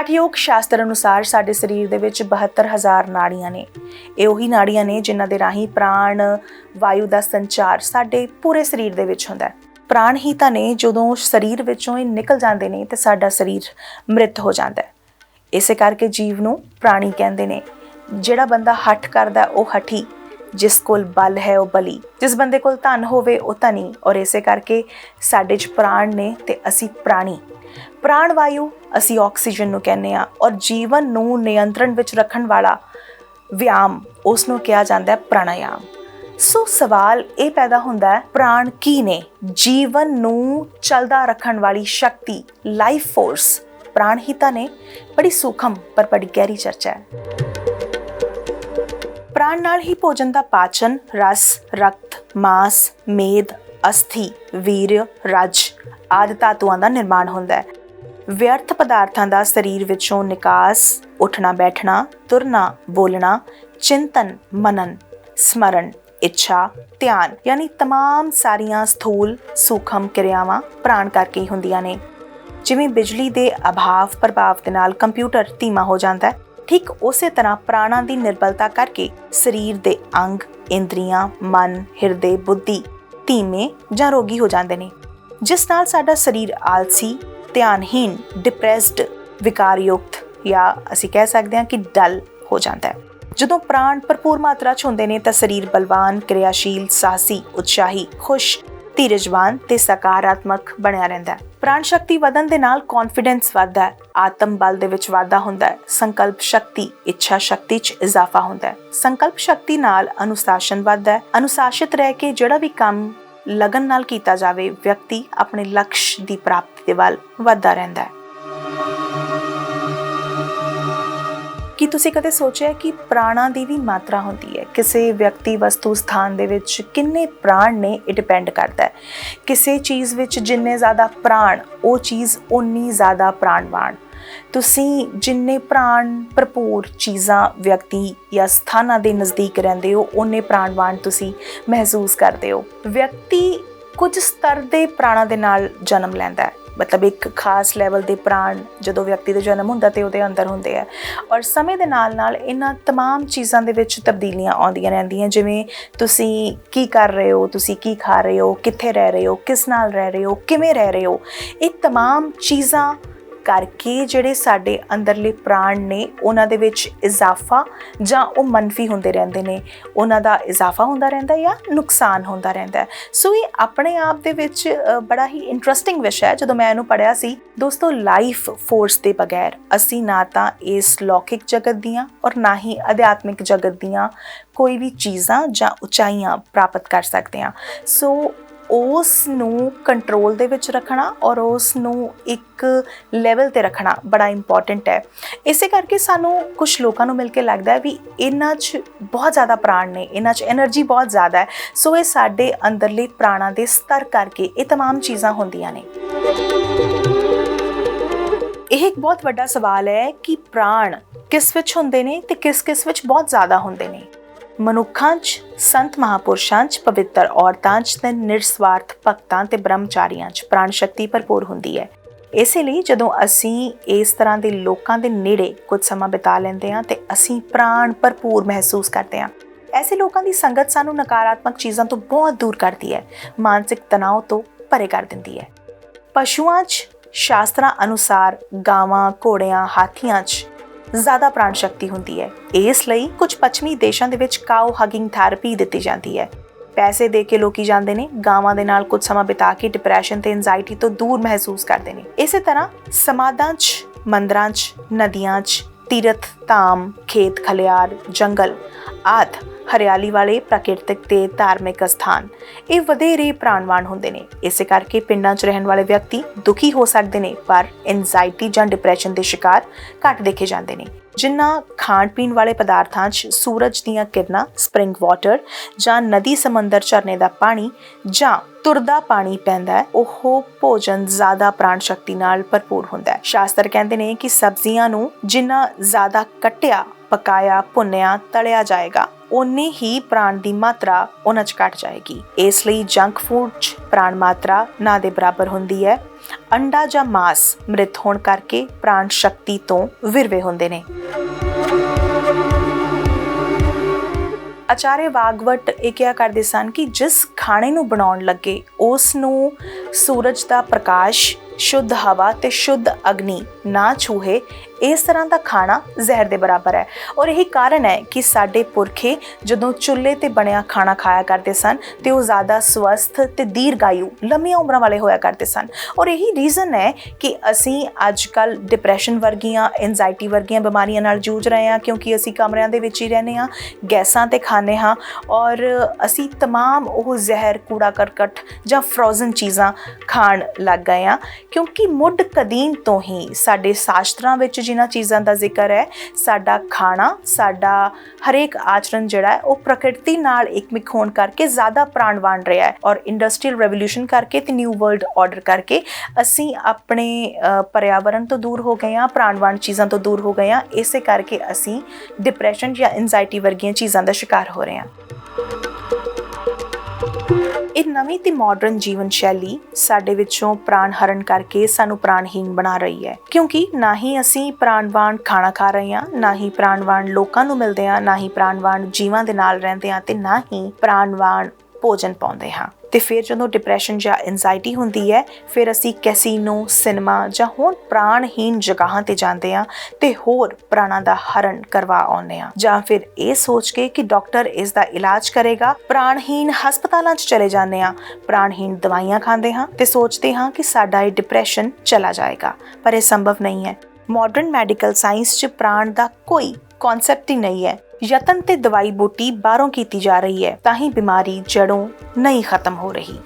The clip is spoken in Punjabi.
ਹਠਯੋਗ ਸ਼ਾਸਤਰ ਅਨੁਸਾਰ ਸਾਡੇ ਸਰੀਰ ਦੇ ਵਿੱਚ 72000 ਨਾੜੀਆਂ ਨੇ। ਇਹ ਉਹੀ ਨਾੜੀਆਂ ਨੇ ਜਿਨ੍ਹਾਂ ਦੇ ਰਾਹੀਂ ਪ੍ਰਾਣ, ਵਾਯੂ ਦਾ ਸੰਚਾਰ ਸਾਡੇ ਪੂਰੇ ਸਰੀਰ ਦੇ ਵਿੱਚ ਹੁੰਦਾ ਹੈ। ਪ੍ਰਾਣ ਹੀ ਤਾਂ ਨੇ, ਜਦੋਂ ਸਰੀਰ ਵਿੱਚੋਂ ਇਹ ਨਿਕਲ ਜਾਂਦੇ ਨੇ ਤੇ ਸਾਡਾ ਸਰੀਰ ਮ੍ਰਿਤ ਹੋ ਜਾਂਦਾ ਹੈ। ਇਸੇ ਕਰਕੇ ਜੀਵ ਨੂੰ ਪ੍ਰਾਣੀ ਕਹਿੰਦੇ ਨੇ। ਜਿਹੜਾ ਬੰਦਾ ਹੱਠ ਕਰਦਾ ਉਹ ਹਠੀ। ਜਿਸ ਕੋਲ ਬਲ ਹੈ, ਉਹ ਬਲੀ। ਜਿਸ ਬੰਦੇ ਕੋਲ ਧਨ ਹੋਵੇ, ਉਹ ਧਨੀ। ਔਰ ਇਸੇ ਕਰਕੇ ਸਾਡੇ 'ਚ ਪ੍ਰਾਣ ਨੇ ਤੇ ਅਸੀਂ ਪ੍ਰਾਣੀ। ਪ੍ਰਾਣ ਵਾਯੂ ਅਸੀਂ ਆਕਸੀਜਨ ਨੂੰ ਕਹਿੰਦੇ ਆ ਔਰ ਜੀਵਨ ਨੂੰ ਨਿਯੰਤਰਣ ਵਿੱਚ ਰੱਖਣ ਵਾਲਾ ਵਿਆਮ, ਉਸ ਨੂੰ ਕਿਹਾ ਜਾਂਦਾ ਹੈ ਪ੍ਰਾਣਾਯਾਮ। ਸੋ ਸਵਾਲ ਇਹ ਪੈਦਾ ਹੁੰਦਾ ਹੈ, ਪ੍ਰਾਣ ਕੀ ਨੇ? ਜੀਵਨ ਨੂੰ ਚਲਦਾ ਰੱਖਣ ਵਾਲੀ ਸ਼ਕਤੀ ਲਾਈਫ ਫੋਰਸ ਪ੍ਰਾਣ ਹੀ ਤਾਂ ਨੇ, ਬੜੀ ਸੂਖਮ ਪਰ ਬੜੀ ਗਹਿਰੀ ਚਰਚਾ ਹੈ। ਪ੍ਰਾਣ ਨਾਲ ਹੀ ਭੋਜਨ ਦਾ ਪਾਚਨ, ਰਸ, ਰਕਤ, ਮਾਸ, ਮੇਦ ਅਸਥੀ ਵੀਰ ਰਜ ਆਦਿ ਧਾਤੂਆਂ ਦਾ ਨਿਰਮਾਣ ਹੁੰਦਾ ਹੈ ਵਿਅਰਥ ਪਦਾਰਥਾਂ ਦਾ ਸਰੀਰ ਵਿੱਚੋਂ ਨਿਕਾਸ ਉੱਠਣਾ ਬੈਠਣਾ ਤੁਰਨਾ ਬੋਲਣਾ ਚਿੰਤਨ ਮਨਨ ਸਮਰਨ ਇੱਛਾ ਧਿਆਨ ਯਾਨੀ तमाम ਸਾਰੀਆਂ ਸਥੂਲ ਸੂਖਮ ਕਿਰਿਆਵਾਂ ਪ੍ਰਾਣ ਕਰਕੇ ਹੀ ਹੁੰਦੀਆਂ ਨੇ ਜਿਵੇਂ ਬਿਜਲੀ ਦੇ ਅਭਾਵ ਪ੍ਰਭਾਵ ਦੇ ਨਾਲ ਕੰਪਿਊਟਰ ਧੀਮਾ ਹੋ ਜਾਂਦਾ ਹੈ ਠੀਕ ਉਸੇ ਤਰ੍ਹਾਂ ਪ੍ਰਾਣਾਂ ਦੀ ਨਿਰਬਲਤਾ ਕਰਕੇ ਸਰੀਰ ਦੇ ਅੰਗ ਇੰਦਰੀਆਂ ਮਨ ਹਿਰਦੇ ਬੁੱਧੀ ਧੀਮੇ ਜਾਂ ਰੋਗੀ ਹੋ ਜਾਂਦੇ ਨੇ, ਜਿਸ ਨਾਲ ਸਾਡਾ ਸਰੀਰ ਆਲਸੀ ਧਿਆਨਹੀਨ ਡਿਪਰੈਸਡ ਵਿਕਾਰਯੁਕਤ ਜਾਂ ਅਸੀਂ ਕਹਿ ਸਕਦੇ ਹਾਂ ਕਿ ਡਲ ਹੋ ਜਾਂਦਾ ਹੈ। ਜਦੋਂ ਪ੍ਰਾਣ ਭਰਪੂਰ ਮਾਤਰਾ 'ਚ ਹੁੰਦੇ ਨੇ ਤਾਂ ਸਰੀਰ ਬਲਵਾਨ, ਕਿਰਿਆਸ਼ੀਲ, ਸਾਹਸੀ, ਉਤਸ਼ਾਹੀ, ਖੁਸ਼ ਧੀਰਜਵਾਨ ਤੇ ਸਕਾਰਾਤਮਕ ਬਣਿਆ ਰਹਿੰਦਾ ਹੈ। ਪ੍ਰਾਣ ਸ਼ਕਤੀ ਵਧਣ ਦੇ ਨਾਲ ਕੌਨਫੀਡੈਂਸ ਵੱਧਦਾ ਹੈ, ਆਤਮ ਬਲ ਦੇ ਵਿੱਚ ਵਾਧਾ ਹੁੰਦਾ ਹੈ, ਸੰਕਲਪ ਸ਼ਕਤੀ, ਇੱਛਾ ਸ਼ਕਤੀ 'ਚ ਇਜ਼ਾਫਾ ਹੁੰਦਾ ਹੈ। ਸੰਕਲਪ ਸ਼ਕਤੀ ਨਾਲ ਅਨੁਸ਼ਾਸਨ ਵੱਧਦਾ ਹੈ, ਅਨੁਸ਼ਾਸਿਤ ਰਹਿ ਕੇ ਜਿਹੜਾ ਵੀ ਕੰਮ ਲਗਨ ਨਾਲ ਕੀਤਾ ਜਾਵੇ, ਵਿਅਕਤੀ ਆਪਣੇ ਲਕਸ਼ ਦੀ ਪ੍ਰਾਪਤੀ ਦੇ ਵੱਲ ਵਧਦਾ ਰਹਿੰਦਾ ਹੈ। ਕੀ ਤੁਸੀਂ ਕਦੇ ਸੋਚਿਆ ਕਿ ਪ੍ਰਾਣਾਂ ਦੀ ਵੀ ਮਾਤਰਾ ਹੁੰਦੀ ਹੈ? ਕਿਸੇ ਵਿਅਕਤੀ ਵਸਤੂ ਸਥਾਨ ਦੇ ਵਿੱਚ ਕਿੰਨੇ ਪ੍ਰਾਣ ਨੇ, ਇਹ ਡਿਪੈਂਡ ਕਰਦਾ ਹੈ। ਕਿਸੇ ਚੀਜ਼ ਵਿੱਚ ਜਿੰਨੇ ਜ਼ਿਆਦਾ ਪ੍ਰਾਣ, ਉਹ ਚੀਜ਼ ਉਨੀ ਜ਼ਿਆਦਾ ਪ੍ਰਾਣਵਾਨ। ਤੁਸੀਂ ਜਿੰਨੇ ਪ੍ਰਾਣ, ਭਰਪੂਰ ਚੀਜ਼ਾਂ, ਵਿਅਕਤੀ ਜਾਂ ਸਥਾਨਾਂ ਦੇ ਨਜ਼ਦੀਕ ਰਹਿੰਦੇ ਹੋ ਉਹਨੇ ਪ੍ਰਾਣਵਾਨ ਤੁਸੀਂ ਮਹਿਸੂਸ ਕਰਦੇ ਹੋ। ਵਿਅਕਤੀ ਕੁਝ ਸਤਰ ਦੇ ਪ੍ਰਾਣਾਂ ਦੇ ਨਾਲ ਜਨਮ ਲੈਂਦਾ ਹੈ। ਮਤਲਬ ਇੱਕ ਖਾਸ ਲੈਵਲ ਦੇ ਪ੍ਰਾਣ ਜਦੋਂ ਵਿਅਕਤੀ ਦਾ ਜਨਮ ਹੁੰਦਾ ਤੇ ਉਹਦੇ ਅੰਦਰ ਹੁੰਦੇ ਆ ਔਰ ਸਮੇਂ ਦੇ ਨਾਲ ਨਾਲ ਇਹਨਾਂ तमाम ਚੀਜ਼ਾਂ ਦੇ ਵਿੱਚ ਤਬਦੀਲੀਆਂ ਆਉਂਦੀਆਂ ਰਹਿੰਦੀਆਂ ਜਿਵੇਂ ਤੁਸੀਂ ਕੀ ਕਰ ਰਹੇ ਹੋ ਤੁਸੀਂ ਕੀ ਖਾ ਰਹੇ ਹੋ ਕਿੱਥੇ ਰਹਿ ਰਹੇ ਹੋ ਕਿਸ ਨਾਲ ਰਹਿ ਰਹੇ ਹੋ ਕਿਵੇਂ ਰਹਿ ਰਹੇ ਹੋ ਇਹ तमाम ਚੀਜ਼ਾਂ ਕਰਕੇ ਜਿਹੜੇ ਸਾਡੇ ਅੰਦਰਲੇ ਪ੍ਰਾਣ ਨੇ, ਉਹਨਾਂ ਦੇ ਵਿੱਚ ਇਜ਼ਾਫਾ ਜਾਂ ਉਹ ਮੰਨਫੀ ਹੁੰਦੇ ਰਹਿੰਦੇ ਨੇ, ਉਹਨਾਂ ਦਾ ਇਜ਼ਾਫਾ ਹੁੰਦਾ ਰਹਿੰਦਾ ਜਾਂ ਨੁਕਸਾਨ ਹੁੰਦਾ ਰਹਿੰਦਾ ਸੋ ਇਹ ਆਪਣੇ ਆਪ ਦੇ ਵਿੱਚ ਬੜਾ ਹੀ ਇੰਟਰਸਟਿੰਗ ਵਿਸ਼ਾ ਹੈ। ਜਦੋਂ ਮੈਂ ਇਹਨੂੰ ਪੜਿਆ ਸੀ, ਦੋਸਤੋ ਲਾਈਫ ਫੋਰਸ ਦੇ ਬਗੈਰ ਅਸੀਂ ਨਾ ਤਾਂ ਇਸ ਲੌਕਿਕ ਜਗਤ ਦੀਆਂ ਔਰ ਨਾ ਹੀ ਅਧਿਆਤਮਿਕ ਜਗਤ ਦੀਆਂ ਕੋਈ ਵੀ ਚੀਜ਼ਾਂ ਜਾਂ ਉਚਾਈਆਂ ਪ੍ਰਾਪਤ ਕਰ ਸਕਦੇ ਹਾਂ। ਸੋ ਉਸ ਨੂੰ ਕੰਟਰੋਲ ਦੇ ਵਿੱਚ ਰੱਖਣਾ ਔਰ ਉਸ ਨੂੰ ਇੱਕ ਲੈਵਲ ਤੇ ਰੱਖਣਾ ਬੜਾ ਇੰਪੋਰਟੈਂਟ ਹੈ। ਇਸੇ ਕਰਕੇ ਸਾਨੂੰ ਕੁਝ ਲੋਕਾਂ ਨੂੰ ਮਿਲ ਕੇ ਲੱਗਦਾ ਵੀ ਇਹਨਾਂ 'ਚ ਬਹੁਤ ਜ਼ਿਆਦਾ ਪ੍ਰਾਣ ਨੇ, ਇਹਨਾਂ 'ਚ એનર્ਜੀ ਬਹੁਤ ਜ਼ਿਆਦਾ ਹੈ। ਸੋ ਇਹ ਸਾਡੇ ਅੰਦਰਲੇ ਪ੍ਰਾਣਾ ਦੇ ਸਤਰ ਕਰਕੇ ਇਹ तमाम ਚੀਜ਼ਾਂ ਹੁੰਦੀਆਂ ਨੇ। ਇਹ ਇੱਕ ਬਹੁਤ ਵੱਡਾ ਸਵਾਲ ਹੈ ਕਿ ਪ੍ਰਾਣ ਕਿਸ ਵਿੱਚ ਹੁੰਦੇ ਨੇ ਤੇ ਕਿਸ ਕਿਸ ਵਿੱਚ ਬਹੁਤ ਜ਼ਿਆਦਾ ਹੁੰਦੇ ਨੇ? ਮਨੁੱਖਾਂ 'ਚ ਸੰਤ ਮਹਾਪੁਰਸ਼ਾਂ 'ਚ ਪਵਿੱਤਰ ਔਰਤਾਂ 'ਚ ਤੇ ਨਿਰਸਵਾਰਥ ਭਗਤਾਂ ਤੇ ਬ੍ਰਹਮਚਾਰੀਆਂ 'ਚ ਪ੍ਰਾਣ ਸ਼ਕਤੀ ਭਰਪੂਰ ਹੁੰਦੀ ਹੈ। ਇਸੇ ਲਈ ਜਦੋਂ ਅਸੀਂ ਇਸ ਤਰ੍ਹਾਂ ਦੇ ਲੋਕਾਂ ਦੇ ਨੇੜੇ ਕੁਝ ਸਮਾਂ ਬਿਤਾ ਲੈਂਦੇ ਹਾਂ ਤੇ ਅਸੀਂ ਪ੍ਰਾਣ ਭਰਪੂਰ ਮਹਿਸੂਸ ਕਰਦੇ ਹਾਂ, ਐਸੇ ਲੋਕਾਂ ਦੀ ਸੰਗਤ ਸਾਨੂੰ ਨਕਾਰਾਤਮਕ ਚੀਜ਼ਾਂ ਤੋਂ ਬਹੁਤ ਦੂਰ ਕਰਦੀ ਹੈ, ਮਾਨਸਿਕ ਤਣਾਅ ਤੋਂ ਪਰੇ ਕਰ ਦਿੰਦੀ ਹੈ। ਪਸ਼ੂਆਂ 'ਚ ਸ਼ਾਸਤਰਾਂ ਅਨੁਸਾਰ ਗਾਵਾਂ, ਘੋੜਿਆਂ, ਹਾਥੀਆਂ 'ਚ ਜ਼ਿਆਦਾ ਪ੍ਰਾਣ ਸ਼ਕਤੀ ਹੁੰਦੀ ਹੈ। ਇਸ ਲਈ ਕੁਝ ਪੱਛਮੀ ਦੇਸ਼ਾਂ ਦੇ ਵਿੱਚ ਕਾਓ ਹਗਿੰਗ ਥੈਰੇਪੀ ਦਿੱਤੀ ਜਾਂਦੀ ਹੈ। ਪੈਸੇ ਦੇ ਕੇ ਲੋਕੀ ਜਾਂਦੇ ਨੇ, ਗਾਵਾਂ ਦੇ ਨਾਲ ਕੁਝ ਸਮਾਂ ਬਿਤਾ ਕੇ ਡਿਪਰੈਸ਼ਨ ਤੇ ਐਂਜ਼ਾਇਟੀ ਤੋਂ ਦੂਰ ਮਹਿਸੂਸ ਕਰਦੇ ਨੇ। ਇਸੇ ਤਰ੍ਹਾਂ ਸਮਾਧਾਂ 'ਚ, ਮੰਦਰਾਂ 'ਚ, ਨਦੀਆਂ 'ਚ ਤੀਰਥ, ਧਾਮ, ਖੇਤ, ਖਲਿਆਰ, ਜੰਗਲ ਆਦ ਹਰਿਆਲੀ ਵਾਲੇ ਪ੍ਰਾਕਿਰਤਿਕ ਤੇ ਧਾਰਮਿਕ ਸਥਾਨ। ਇਹ ਵਧੇਰੇ ਪ੍ਰਾਣਵਾਨ ਹੁੰਦੇ ਨੇ। ਇਸੇ ਕਰਕੇ ਪਿੰਡਾਂ 'ਚ ਰਹਿਣ ਵਾਲੇ ਵਿਅਕਤੀ ਦੁਖੀ ਹੋ ਸਕਦੇ ਨੇ, ਪਰ ਐਂਜ਼ਾਇਟੀ ਜਾਂ ਡਿਪਰੈਸ਼ਨ ਦੇ ਸ਼ਿਕਾਰ ਘੱਟ ਦੇਖੇ ਜਾਂਦੇ ਨੇ। ਜਿਨ੍ਹਾਂ ਖਾਣ ਪੀਣ ਵਾਲੇ ਪਦਾਰਥਾਂ 'ਚ ਸੂਰਜ ਦੀਆਂ ਕਿਰਨਾਂ ਸਪ੍ਰਿੰਗ ਵਾਟਰ ਜਾਂ ਨਦੀ ਸਮੁੰਦਰ ਝਰਨੇ ਦਾ ਪਾਣੀ ਜਾਂ ਤੁਰਦਾ ਪਾਣੀ ਪੈਂਦਾ ਹੈ, ਉਹ ਭੋਜਨ ਜ਼ਿਆਦਾ ਪ੍ਰਾਣ ਸ਼ਕਤੀ ਨਾਲ ਭਰਪੂਰ ਹੁੰਦਾ ਹੈ। ਸ਼ਾਸਤਰ ਕਹਿੰਦੇ ਨੇ ਕਿ ਸਬਜ਼ੀਆਂ ਨੂੰ ਜਿੰਨਾ ਜ਼ਿਆਦਾ ਕੱਟਿਆ, ਪਕਾਇਆ, ਭੁੰਨਿਆ, ਤਲਿਆ ਜਾਏਗਾ ਉਨੀ ਹੀ ਪ੍ਰਾਣ ਦੀ ਮਾਤਰਾ ਉਹਨਾਂ 'ਚ ਘਟ ਜਾਏਗੀ। ਇਸ ਲਈ ਜੰਕ ਫੂਡ 'ਚ ਪ੍ਰਾਣ ਮਾਤਰਾ ਨਾ ਦੇ ਬਰਾਬਰ ਹੁੰਦੀ ਹੈ। ਅੰਡਾ ਜਾਂ ਮਾਸ ਮ੍ਰਿਤ ਹੋਣ ਕਰਕੇ ਪ੍ਰਾਣ ਸ਼ਕਤੀ ਤੋਂ ਵਿਰਵੇ ਹੁੰਦੇ ਨੇ। ਆਚਾਰੇ ਵਾਗਵਟ ਇਹ ਕਿਹਾ ਕਰਦੇ ਸਨ ਕਿ ਜਿਸ ਖਾਣੇ ਨੂੰ ਬਣਾਉਣ ਲੱਗੇ, ਉਸ ਨੂੰ ਸੂਰਜ ਦਾ ਪ੍ਰਕਾਸ਼ ਸ਼ੁੱਧ ਹਵਾ ਤੇ ਸ਼ੁੱਧ ਅਗਨੀ ਨਾ ਛੂਹੇ ਇਸ ਤਰ੍ਹਾਂ ਦਾ ਖਾਣਾ ਜ਼ਹਿਰ ਦੇ ਬਰਾਬਰ ਹੈ ਔਰ ਇਹੀ ਕਾਰਨ ਹੈ ਕਿ ਸਾਡੇ ਪੁਰਖੇ ਜਦੋਂ ਚੁੱਲ੍ਹੇ ਤੇ ਬਣਿਆ ਖਾਣਾ ਖਾਇਆ ਕਰਦੇ ਸਨ ਤੇ ਉਹ ਜ਼ਿਆਦਾ ਸਵਸਥ ਤੇ ਦੀਰਘਾਯੂ ਲੰਮੀਆਂ ਉਮਰਾਂ ਵਾਲੇ ਹੋਇਆ ਕਰਦੇ ਸਨ ਔਰ ਇਹੀ ਰੀਜ਼ਨ ਹੈ ਕਿ ਅਸੀਂ ਅੱਜ ਕੱਲ ਡਿਪਰੈਸ਼ਨ ਵਰਗੀਆਂ ਐਂਜ਼ਾਈਟੀ ਵਰਗੀਆਂ ਬਿਮਾਰੀਆਂ ਨਾਲ ਜੂਝ ਰਹੇ ਹਾਂ ਕਿਉਂਕਿ ਅਸੀਂ ਕਮਰਿਆਂ ਦੇ ਵਿੱਚ ਹੀ ਰਹਿੰਦੇ ਹਾਂ ਗੈਸਾਂ ਤੇ ਖਾਂਦੇ ਹਾਂ ਔਰ ਅਸੀਂ तमाम ਉਹ ਜ਼ਹਿਰ ਕੂੜਾ ਕਰਕਟ ਜਾਂ ਫਰੋਜ਼ਨ ਚੀਜ਼ਾਂ ਖਾਣ ਲੱਗ ਗਏ ਹਾਂ ਕਿਉਂਕਿ ਮੁੱਢ ਕਦੀਮ ਤੋਂ ਹੀ ਸਾਡੇ ਸ਼ਾਸਤਰਾਂ ਵਿੱਚ ਜਿਨ੍ਹਾਂ ਚੀਜ਼ਾਂ ਦਾ ਜ਼ਿਕਰ ਹੈ ਸਾਡਾ ਖਾਣਾ ਸਾਡਾ ਹਰੇਕ ਆਚਰਣ ਜਿਹੜਾ ਹੈ ਉਹ ਪ੍ਰਕਿਰਤੀ ਨਾਲ ਇਕਮਿਕ ਹੋਣ ਕਰਕੇ ਜ਼ਿਆਦਾ ਪ੍ਰਾਣਵਾਨ ਰਿਹਾ ਹੈ ਔਰ ਇੰਡਸਟਰੀਅਲ ਰੈਵੋਲੂਸ਼ਨ ਕਰਕੇ ਤੇ ਨਿਊ ਵਰਲਡ ਆਰਡਰ ਕਰਕੇ ਅਸੀਂ ਆਪਣੇ ਅ, ਪਰਿਆਵਰਣ ਤੋਂ ਦੂਰ ਹੋ ਗਏ ਹਾਂ ਪ੍ਰਾਣਵਾਨ ਚੀਜ਼ਾਂ ਤੋਂ ਦੂਰ ਹੋ ਗਏ ਹਾਂ ਇਸੇ ਕਰਕੇ ਅਸੀਂ ਡਿਪਰੈਸ਼ਨ ਜਾਂ ਐਂਜ਼ਾਈਟੀ ਵਰਗੀਆਂ ਚੀਜ਼ਾਂ ਦਾ ਸ਼ਿਕਾਰ ਹੋ ਰਹੇ ਹਾਂ। ਇਹ ਨਵੀਂ ਤੇ ਮਾਡਰਨ ਜੀਵਨ ਸ਼ੈਲੀ ਸਾਡੇ ਵਿੱਚੋਂ ਪ੍ਰਾਣ ਹਰਨ ਕਰਕੇ ਸਾਨੂੰ ਪ੍ਰਾਣਹੀਨ ਬਣਾ ਰਹੀ ਹੈ। ਕਿਉਂਕਿ ਨਾ ਹੀ ਅਸੀਂ ਪ੍ਰਾਣਵਾਨ ਖਾਣਾ ਖਾ ਰਹੇ ਹਾਂ, ਨਾ ਹੀ ਪ੍ਰਾਣਵਾਨ ਲੋਕਾਂ ਨੂੰ ਮਿਲਦੇ ਹਾਂ, ਨਾ ਹੀ ਪ੍ਰਾਣਵਾਨ ਜੀਵਾਂ ਦੇ ਨਾਲ ਰਹਿੰਦੇ ਹਾਂ ਤੇ ਨਾ ਹੀ ਪ੍ਰਾਣਵਾਨ ਭੋਜਨ ਪਾਉਂਦੇ ਹਾਂ। ਤੇ ਫਿਰ ਜਦੋਂ ਡਿਪਰੈਸ਼ਨ ਜਾਂ ਐਂਜ਼ਾਈਟੀ ਹੁੰਦੀ ਹੈ, ਫਿਰ ਅਸੀਂ ਕੈਸੀਨੋ ਸਿਨੇਮਾ ਜਾਂ ਹੋਰ ਪ੍ਰਾਣਹੀਨ ਜਗ੍ਹਾਵਾਂ ਤੇ ਜਾਂਦੇ ਹਾਂ ਤੇ ਹੋਰ ਪ੍ਰਾਣਾਂ ਦਾ ਹਰਨ ਕਰਵਾ ਆਉਂਦੇ ਹਾਂ। ਜਾਂ ਫਿਰ ਇਹ ਸੋਚ ਕੇ ਕਿ ਡਾਕਟਰ ਇਸ ਦਾ ਇਲਾਜ ਕਰੇਗਾ। ਪ੍ਰਾਣਹੀਨ ਹਸਪਤਾਲਾਂ 'ਚ ਚਲੇ ਜਾਂਦੇ ਹਾਂ। ਪ੍ਰਾਣਹੀਨ ਦਵਾਈਆਂ ਖਾਂਦੇ ਹਾਂ ਤੇ ਸੋਚਦੇ ਹਾਂ ਕਿ ਸਾਡਾ ਇਹ ਡਿਪਰੈਸ਼ਨ ਚਲਾ ਜਾਏਗਾ। ਪਰ ਇਹ ਸੰਭਵ ਨਹੀਂ ਹੈ। ਮਾਡਰਨ ਮੈਡੀਕਲ ਸਾਇੰਸ 'ਚ ਪ੍ਰਾਣ ਦਾ ਕੋਈ ਕਨਸੈਪਟ ਹੀ ਨਹੀਂ ਹੈ। ਯਤਨ ਤੇ ਦਵਾਈ ਬੂਟੀ ਬਾਹਰੋਂ ਕੀਤੀ ਜਾ ਰਹੀ ਹੈ, ਤਾਂ ਹੀ ਬਿਮਾਰੀ ਜੜੋਂ ਨਹੀਂ ਖਤਮ ਹੋ ਰਹੀ।